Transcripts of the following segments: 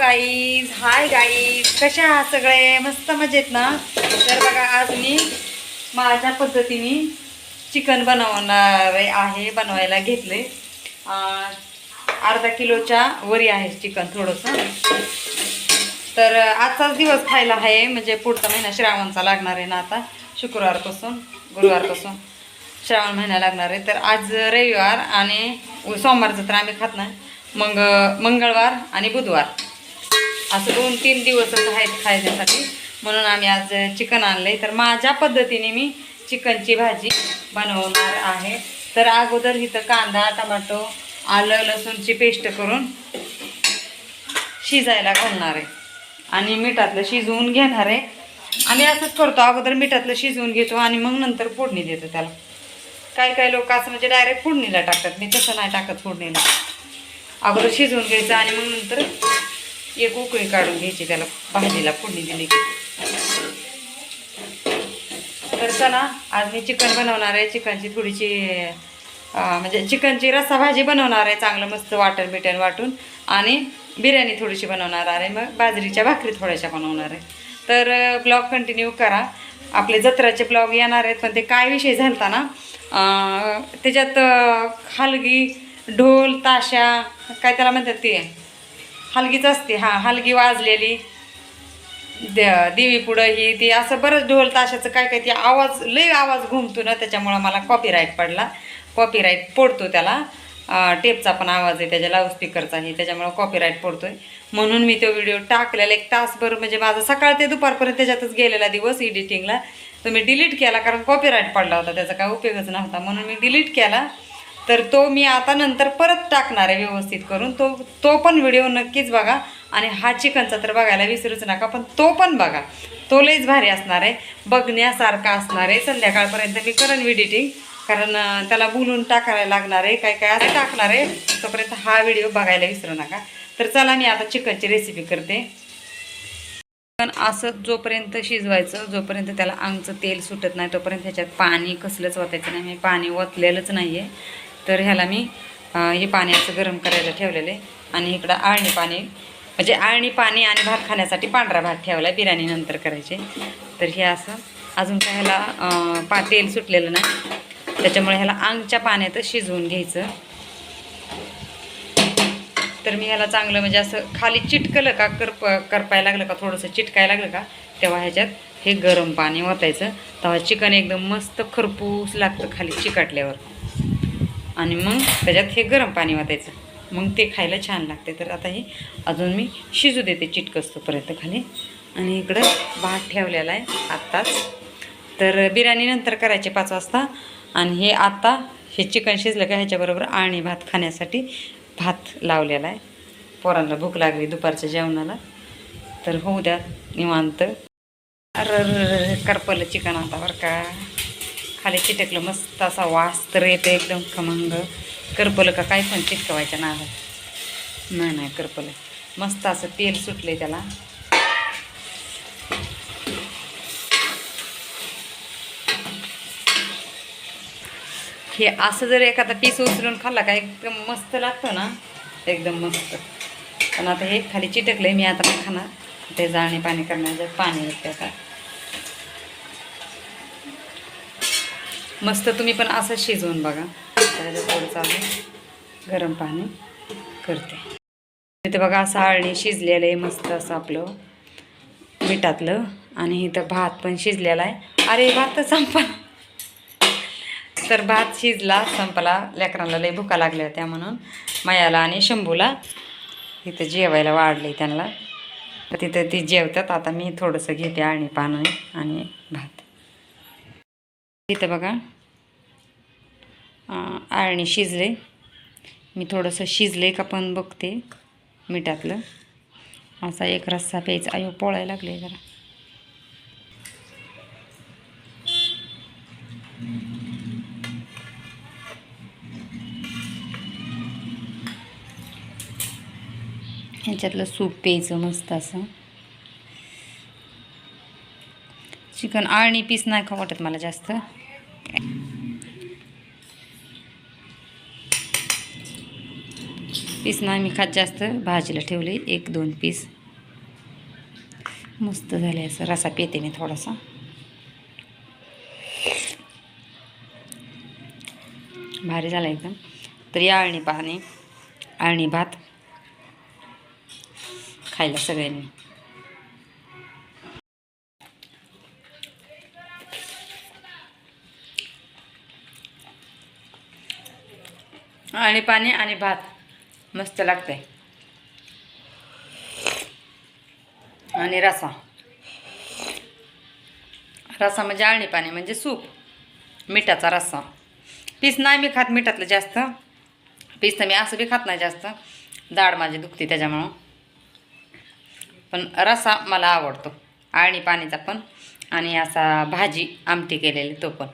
Guys hi guys कशा आहात सगळे? मस्त मजेत ना? तर बघा आज मी माझ्या पद्धतीने चिकन बनवणार आहे बनवायला घेतले. अर्धा किलोच्या वरी आहे चिकन थोडंसं. तर आजचाच दिवस खायला आहे म्हणजे पुढचा महिना श्रावणचा लागणार आहे ना आता. शुक्रवारपासून गुरुवारपासून श्रावण महिना लागणार आहे. तर आज रविवार आणि सोमवारचं तर आम्ही खात नाही. मग मंगळवार आणि बुधवार. असं दोन तीन दिवसच आहेत खायच्यासाठी. म्हणून आम्ही आज चिकन आणलंय. तर माझ्या पद्धतीने मी चिकनची भाजी बनवणार आहे. तर अगोदर इथं कांदा टमाटो आलं लसूणची पेस्ट करून शिजायला घालणार आहे. आणि मिठातलं शिजवून घेणार आहे. आम्ही असंच करतो. अगोदर मिठातलं शिजवून घेतो आणि मग नंतर फोडणी देतो त्याला. काही काही लोक असं म्हणजे डायरेक्ट फोडणीला टाकतात. मी तसं नाही टाकत फोडणीला. अगोदर शिजवून घ्यायचं आणि मग नंतर एक उकळी काढून घ्यायची त्याला भाजीला फोडणी दिली तर चला आज मी चिकन बनवणार आहे. चिकनची थोडीशी म्हणजे चिकनची रस्सा भाजी बनवणार आहे. चांगलं मस्त वाटण बिटण वाटून. आणि बिर्याणी थोडीशी बनवणार आहे. मग बाजरीच्या भाकरी थोड्याशा बनवणार आहे. तर ब्लॉग कंटिन्यू करा. आपले जत्राचे ब्लॉग येणार आहेत पण ते काय विषय झालता ना त्याच्यात खालगी ढोल ताशा काय त्याला म्हणतात ते? हलगीच असते हां हलगी वाजलेली. द- देवी पुढं ही ती असं बरंच ढोल ताशाचं काय काय ते आवाज लय आवाज घुमतो ना त्याच्यामुळं मला कॉपीराईट पडला. कॉपीराईट पडतो त्याला. टेपचा पण आवाज आहे त्याच्या आहे त्याच्यामुळं कॉपीराईट पडतो आहे म्हणून मी तो व्हिडिओ टाकलेला एक तासभर म्हणजे माझा सकाळ ते दुपारपर्यंत त्याच्यातच गेलेला दिवस एडिटिंगला तो मी डिलीट केला कारण कॉपीराईट पडला होता त्याचा काय उपयोगच नव्हता. म्हणून मी डिलीट केला. तर तो मी आता नंतर परत टाकणार आहे व्यवस्थित करून. तो तो पण व्हिडिओ नक्कीच बघा आणि हा चिकनचा तर बघायला विसरूच नका पण तो पण बघा. तो लईच भारी असणार आहे. बघण्यासारखा असणार आहे. संध्याकाळपर्यंत मी करेन एडिटिंग कारण त्याला बोलून टाकायला लागणार आहे. काय काय असं टाकणार आहे तोपर्यंत हा व्हिडिओ बघायला विसरू नका. तर चला मी आता चिकनची रेसिपी करते. पण असं जोपर्यंत शिजवायचं जोपर्यंत त्याला अंगचं तेल सुटत नाही तोपर्यंत ह्याच्यात पाणी कसलंच ओतायचं नाही. मी पाणी ओतलेलंच नाही आहे तर ह्याला मी हे पाण्याचं गरम करायला ठेवलेलं आहे. आणि इकडं आळणी पाणी म्हणजे आळणी पाणी आणि भात खाण्यासाठी पांढरा भात ठेवला आहे करायचे. तर हे असं अजून काय ह्याला पा तेल सुटलेलं नाही. त्याच्यामुळे ह्याला अंगच्या पाण्यात शिजवून घ्यायचं. तर मी ह्याला चांगलं म्हणजे असं खाली चिटकलं का करप करपायला लागलं का थोडंसं चिटकायला लागलं का तेव्हा ह्याच्यात हे गरम पाणी ओतायचं. तेव्हा चिकन एकदम मस्त खरपूस लागतं खाली चिकाटल्यावर. आणि मग त्याच्यात हे गरम पाणी वाटायचं मग ते खायला छान लागते. तर आता हे अजून मी शिजू देते चिटकस्तोपर्यंत खाली. आणि इकडं भात ठेवलेला आहे आत्ताच. तर बिर्याणी नंतर करायचे पाच वाजता. आणि हे आत्ता हे चिकन शिजलं का ह्याच्याबरोबर आणि भात खाण्यासाठी भात लावलेला आहे. पोरांना भूक लागली दुपारच्या जेवणाला. तर होऊ द्या निवांत. अर करपलं चिकन आता बरं का. खाली चिटकलं मस्त असा वास तर येते एकदम खमंग. करपलं का काय पण चिटकवायच्या नावात नाही नाही करपलं मस्त असं तेल सुटले त्याला. हे असं जर एखादा पीस उचलून खाल्ला का एकदम मस्त लागतं ना? एकदम मस्त. पण आता हे खाली चिटकलंय मी आता नाही खाणार. ते जाळणी पाणी करण्याचं पाणी येते आता मस्त तुम्ही पण असं शिजवून बघा. त्याला थोडंसं आधी गरम पाणी करते. इथे बघा असं आळणी शिजलेलं आहे मस्त असं आपलं मिठातलं आणि इथं भात पण शिजलेला आहे. अरे भात संपला. तर भात शिजला संपला. लेकरांना लई भुका लागल्या होत्या म्हणून मायाला आणि शंभूला इथं जेवायला वाढले त्यांना. तर तिथं ती जेवतात. आता मी थोडंसं घेते आळणी पाणी आणि भात. इथं बघा. आळणी शिजले. मी थोडंसं शिजले का पण बघते मिठातलं. असा एक रस्सा प्यायचा. अयो पोळायला लागले जरा. ह्याच्यातलं सूप प्यायचं मस्त असं. चिकन आळणी पीस नाही खा वाटत मला जास्त? पीस नाही मी खात जास्त. भाजीला ठेवले एक दोन पीस. मस्त झाले असं. रसा पेते मी थोडासा. भारी झाला एकदम. तर या आळणी पाहणे. आळणी भात. खायला सगळ्यांनी. आणि पाणी आणि भात. मस्त लागतंय. आणि रसा. रसा म्हणजे आळणी पाणी म्हणजे सूप. मिठाचा रस्सा पीस नाही मी खात मिठातलं जास्त. पीस तर मी असं बी खात नाही जास्त. दाढ माझी दुखते त्याच्यामुळं. पण रसा मला आवडतो. आळणी पाणीचा पण. आणि असा भाजी आमटी केलेली तो पण.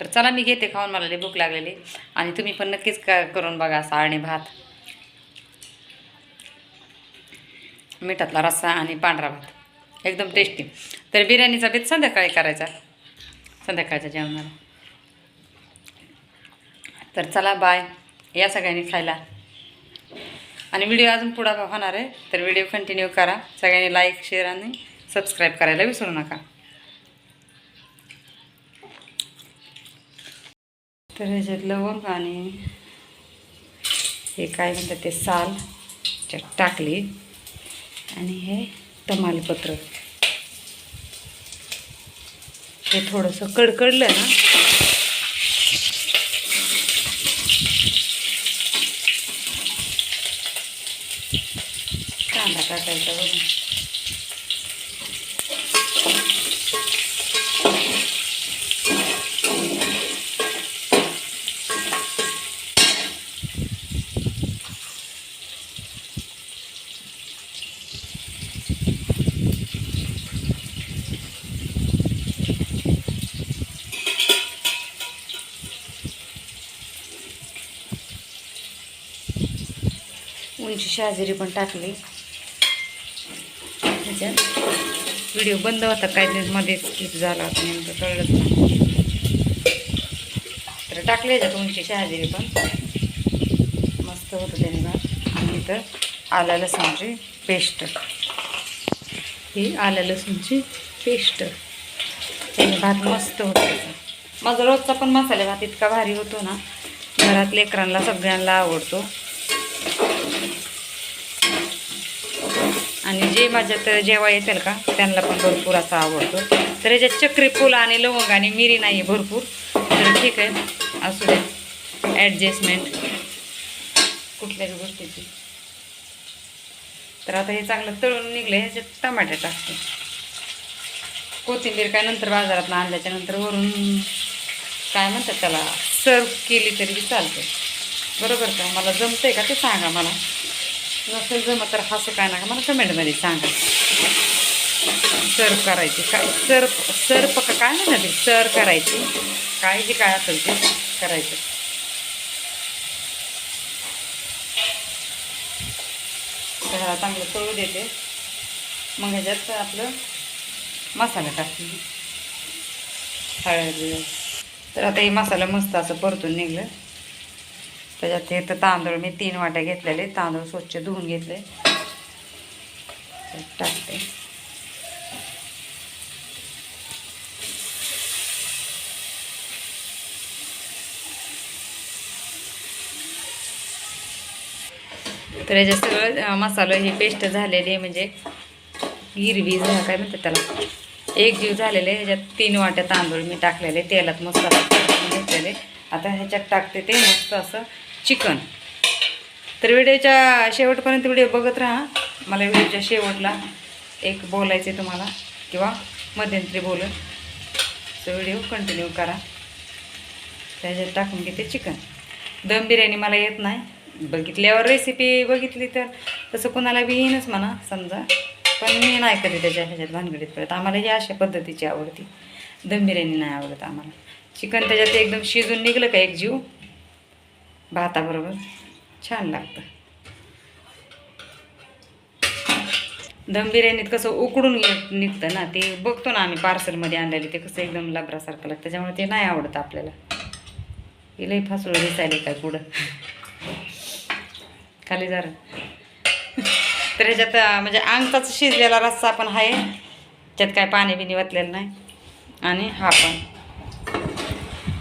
तर चला मी घेते खाऊन मला लई भूक लागलेली. आणि तुम्ही पण नक्कीच का करून बघा साळणे भात. मिठातला रस्सा आणि पांढरा भात. एकदम टेस्टी तर बिर्याणीचा बेत संध्याकाळी करायचा. संध्याकाळच्या जेवणाला. तर चला बाय या सगळ्यांनी खायला. आणि व्हिडिओ अजून पुढा होणार आहे. तर व्हिडिओ कंटिन्यू करा. सगळ्यांनी लाईक शेअर आणि सबस्क्राईब करायला विसरू नका. तर ह्याच्यात लवंग आणि हे काय म्हणतात ते साल टाकली. आणि हे तमालपत्र. हे थोडंसं कडकडलं ना. कांदा टाकायचा बघा उंची शहाजिरी पण टाकली. त्याच्यात व्हिडिओ बंद होता काय ते मध्येच स्किप झाला होता नेमकं कळलंच नाही. तर टाकले ह्याच्यात उंची शहाजिरी पण. मस्त होतं त्याने भात आणि तर आल्या लसूणची पेस्ट ही आल्या लसूणची पेस्ट त्याने भात मस्त होतो माझा रोजचा पण मसाले भात इतका भारी होतो ना घरात लेकरांना सगळ्यांना आवडतो. आणि जे माझ्यात जेव्हा येतील का त्यांना पण भरपूर असा आवडतो. तर याच्यात चक्री फुलं आणि लवंग आणि मिरी नाही आहे भरपूर. तर ठीक आहे असू दे. ॲडजस्टमेंट कुठल्याच गोष्टीची. तर आता हे चांगलं तळून निघलं ह्याच्यात टमाटे टाकते. कोथिंबीर काय नंतर बाजारात आणल्याच्या नंतर वरून काय म्हणतात त्याला सर्व केली तरी चालते बरोबर का? मला जमतंय का ते सांगा मला. नसेल जमत तर हसं काय नका. मला कमेंटमध्ये सांगा. सर्व करायची. काय? सर्प सर्प का काय ना ते? सर करायची. काय जे काय असेल ते करायचं. ह्याला चांगलं तळू देते. मग ह्याच्यात आपलं मसाला टाकते. हळद. तर आता हे मसाला मस्त असं परतून निघलं. त्याच्यात हे तर तांदूळ मी तीन वाट्या घेतलेले तांदूळ स्वच्छ धुवून घेतले. टाकते. तर याच्या सगळं अं, मसाला ही पेस्ट झालेली आहे म्हणजे हिरवी झा काय म्हणतात त्याला? एक जीव झालेले ह्याच्यात तीन वाट्या तांदूळ मी टाकलेले तेलात मसाला घेतलेले. आता ह्याच्यात टाकते ते मस्त असं चिकन. तर व्हिडिओच्या शेवटपर्यंत व्हिडिओ बघत राहा. मला व्हिडिओच्या शेवटला एक बोलायचे तुम्हाला किंवा मध्यंतरी बोलून. तो व्हिडिओ कंटिन्यू करा. त्याच्यात टाकून घेते चिकन. दम बिर्याणी मला येत नाही. बघितल्यावर रेसिपी बघितली तर तसं कोणाला बी येईनच म्हणा समजा. पण मी नाही कधी त्याच्या ह्याच्यात भानगडीत पडत. आम्हाला ही अशा पद्धतीची आवडती. दम बिर्याणी नाही आवडत आम्हाला. चिकन त्याच्यात एकदम शिजून निघलं का एक जीव? भाताबरोबर छान लागतं. दम बिर्याणीत कसं उकडून निघतं ना ते बघतो ना आम्ही पार्सलमध्ये आणलेले ते कसं एकदम लबरासारखं लागतं त्याच्यामुळे ते नाही आवडतं आपल्याला. हे लई फासूळ दिसायले काय पुढं. खाली जरा तर ह्याच्यात म्हणजे अंगचाच शिजलेला रस्सा पण आहे त्यात काय पाणी बिनी वतलेलं नाही. आणि हा पण.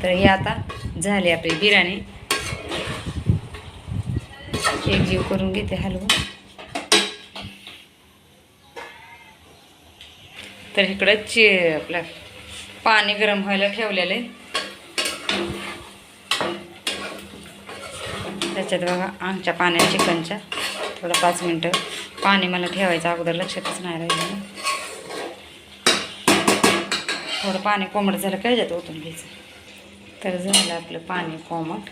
तर हे आता झाली आपली बिर्याणी. एक जीव करून घेते हलवून. तर इकडं चे आपलं पाणी गरम व्हायला ठेवलेलं आहे. त्याच्यात बघा आमच्या पाण्यात चिकनच्या. थोडं पाच मिनटं पाणी मला ठेवायचं अगोदर लक्षातच नाही राहिलं. थोडं पाणी कोमट झालं काय ह्याच्यात ओतून घ्यायचं. तर झालं आपलं पाणी कोमट.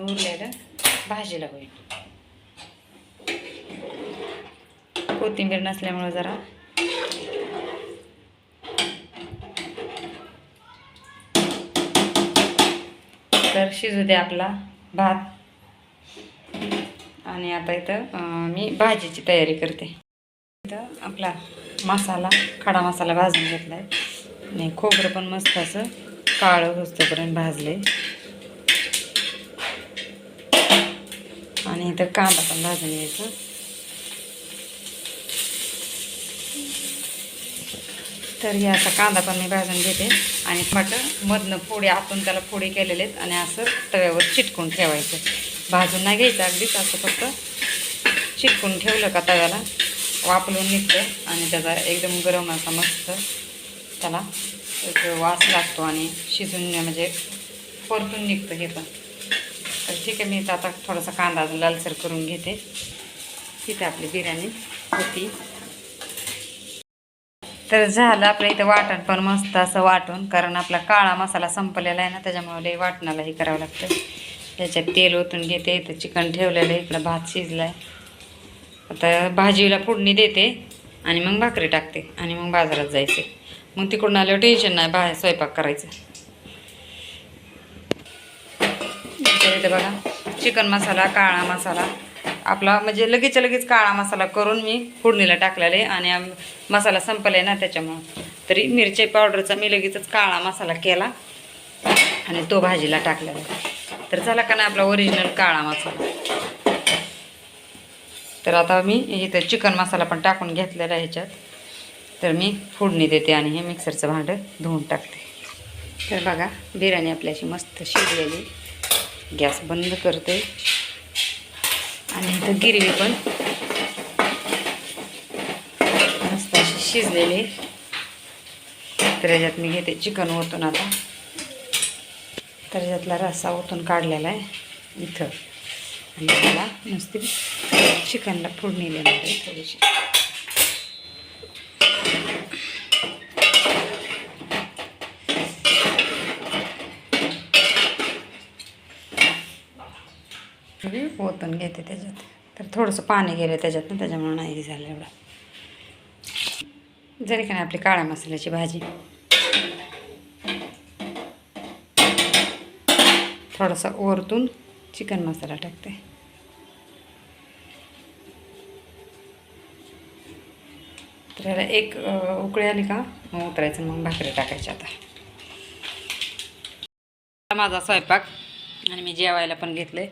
आपलं उरलेलं भाजीला होईल. कोथिंबीर नसल्यामुळं जरा. तर शिजू दे आपला भात. आणि आता इथं मी भाजीची तयारी करते. इथं आपला मसाला खडा मसाला भाजून घेतला आहे आणि खोबरं पण मस्त असं काळं होस्तोपर्यंत आहे आणि इथं कांदा पण भाजून घ्यायचा. तर हे असा कांदा पण मी भाजून घेते. आणि टमाटर मधनं फोडी आतून त्याला पोळी केलेले आहेत आणि असं तव्यावर चिटकून ठेवायचं. भाजून नाही घ्यायचं अगदीच असं फक्त चिटकून ठेवलं का तव्याला वापरून निघतं आणि त्याचा एकदम गरम असा मस्त त्याला एक वास लागतो आणि शिजून म्हणजे परतून निघतं हे पण. ठीक आहे मी तर आता थोडासा कांदा लालसर करून घेते. तिथे आपली बिर्याणी होती. तर झालं आपल्या इथं वाटण पण मस्त असं वाटून कारण आपला काळा मसाला संपलेला आहे ना त्याच्यामुळे लई वाटणाला हे करावं लागतं. त्याच्यात तेल ओतून घेते इथं चिकन ठेवलेलं आहे इकडं भात शिजला आहे आता भाजीला फोडणी देते आणि मग भाकरी टाकते आणि मग बाजारात जायचे मग तिकडून आल्यावर टेन्शन नाही बाहेर स्वयंपाक करायचं. तर इथे बघा. चिकन मसाला काळा मसाला. आपला म्हणजे लगेच लगेच काळा मसाला करून मी फोडणीला टाकलेला आहे आणि मसाला संपला आहे ना त्याच्यामुळं. तरी मिरची पावडरचा मी लगेचच काळा मसाला केला आणि तो भाजीला टाकलेला तर झाला का नाही आपला ओरिजिनल काळा मसाला. तर आता मी इथं चिकन मसाला पण टाकून घेतलेला ह्याच्यात. तर मी फोडणी देते आणि हे मिक्सरचं भांडं धुवून टाकते. तर बघा बिर्याणी आपल्याशी मस्त शिजलेली. गॅस बंद करते. आणि इथं गिरवी पण. मस्त अशी शिजलेली. तर याच्यात मी घेते चिकन ओतून आता. तर याच्यातला रस्सा ओतून काढलेला आहे इथं. आणि त्याला नुसती चिकनला फोडणी देणार आहे थोडीशी मी ओतून घेते त्याच्यात. तर थोडंसं पाणी गेलं त्याच्यात ना त्याच्यामुळं नाही झालं एवढं. जरी का नाही आपली काळ्या मसाल्याची भाजी. थोडासा ओरतून चिकन मसाला टाकते. तर याला एक उकळी आली का मग उतरायचं मग भाकरी टाकायची आता. माझा स्वयंपाक आणि मी जेवायला पण घेतलं आहे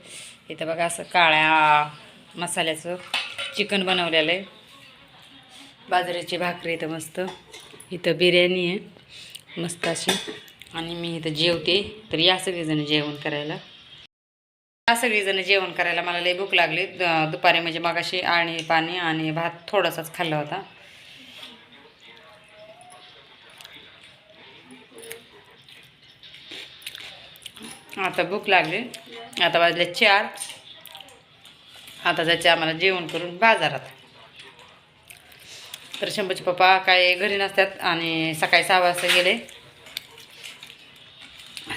इथं बघा असं काळ्या मसाल्याचं चिकन बनवलेलं आहे. बाजरीची भाकरी इथं मस्त. इथं बिर्याणी आहे. मस्त अशी. आणि मी इथं जेवते. तर या सगळीजणं जेवण करायला. या सगळीजणं जेवण करायला मला लई भूक लागली. द- दुपारी म्हणजे मगाशी आणि पाणी आणि भात थोडासाच खाल्ला होता. आता भूक लागली. आता वाजले चार. आता जायचे आम्हाला जेवण करून बाजारात. तर शंभूचे पप्पा काय घरी नसतात आणि सकाळी सहा वाजता गेले.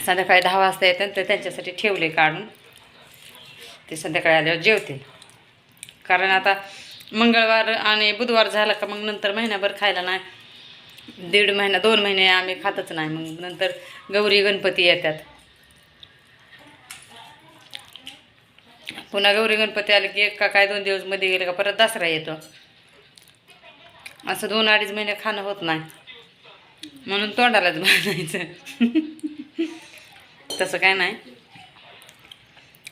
संध्याकाळी दहा वाजता येतात तर त्यांच्यासाठी ठेवले काढून. ते संध्याकाळी आल्यावर जेवतील. कारण आता मंगळवार आणि बुधवार झाला का मग नंतर महिनाभर खायला नाही. दीड महिना दोन महिने आम्ही खातच नाही. मग नंतर गौरी गणपती येतात. पुन्हा गौरी गणपती आले की एक का काय दोन दिवसमध्ये गेले का परत दसरा येतो. असं दोन अडीच महिने खाणं होत नाही. म्हणून तोंडालाच बांधायचं तसं काय नाही.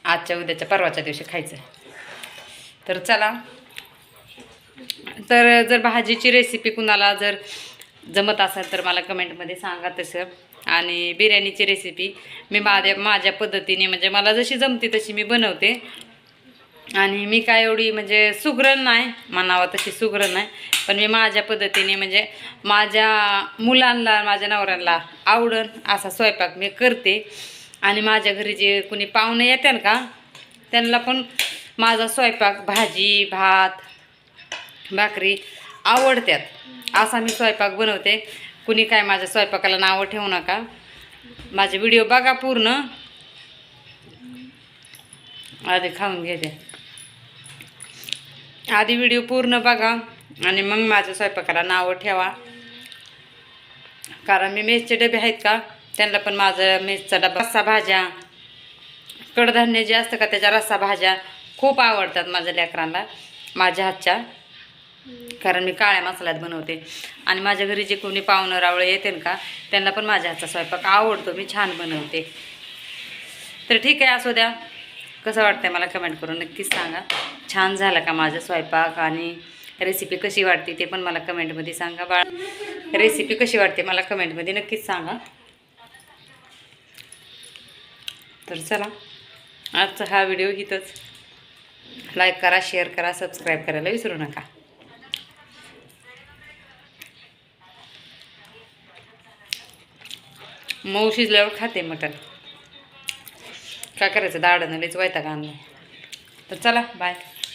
आजच्या उद्याच्या परवाच्या दिवशी खायचं. तर चला. तर जर भाजीची रेसिपी कुणाला जर जमत असेल तर मला कमेंटमध्ये सांगा तसं. आणि बिर्याणीची रेसिपी मी माझ्या माझ्या पद्धतीने म्हणजे मला जशी जमते तशी मी बनवते. आणि मी काय एवढी म्हणजे सुगरण नाही म्हणावं तशी सुगरण नाही. पण मी माझ्या पद्धतीने म्हणजे माझ्या मुलांना माझ्या नवऱ्यांना आवडन असा स्वयंपाक मी करते. आणि माझ्या घरी जे कुणी पाहुणे येतात का त्यांना पण माझा स्वयंपाक भाजी भात भाकरी आवडत्यात. असा मी स्वयंपाक बनवते. कुणी काय माझ्या स्वयंपाकाला नावं ठेवू नका. माझे व्हिडिओ बघा पूर्ण. आधी खाऊन घेते आधी व्हिडिओ पूर्ण बघा आणि मग माझ्या स्वयंपाकाला नावं ठेवा. कारण मी मेसचे डबे आहेत का? त्यांना पण माझं मेसचा डबा. रस्सा भाज्या. कडधान्य जे असतं का त्याच्या रस्सा भाज्या खूप आवडतात माझ्या लेकरांना माझ्या हातच्या. कारण मी काळ्या मसाल्यात बनवते. आणि माझ्या घरी जे कोणी पाहुणं रावळे येते का त्यांना पण माझ्या हातचा स्वयंपाक आवडतो. मी छान बनवते. तर ठीक आहे असू द्या. कसं वाटतंय मला कमेंट करून? नक्कीच सांगा. छान झाला का माझा स्वयंपाक आणि रेसिपी कशी वाटते ते पण मला कमेंटमध्ये सांगा. बाळ रेसिपी कशी वाटते मला कमेंटमध्ये नक्कीच सांगा. तर चला आजचा हा व्हिडिओ इथंच. लाईक करा शेअर करा सबस्क्राईब करायला विसरू नका. मऊ शिजल्यावर खाते मटण. काय करायचं? दाडनं लईच वैताग आणलं तर चला बाय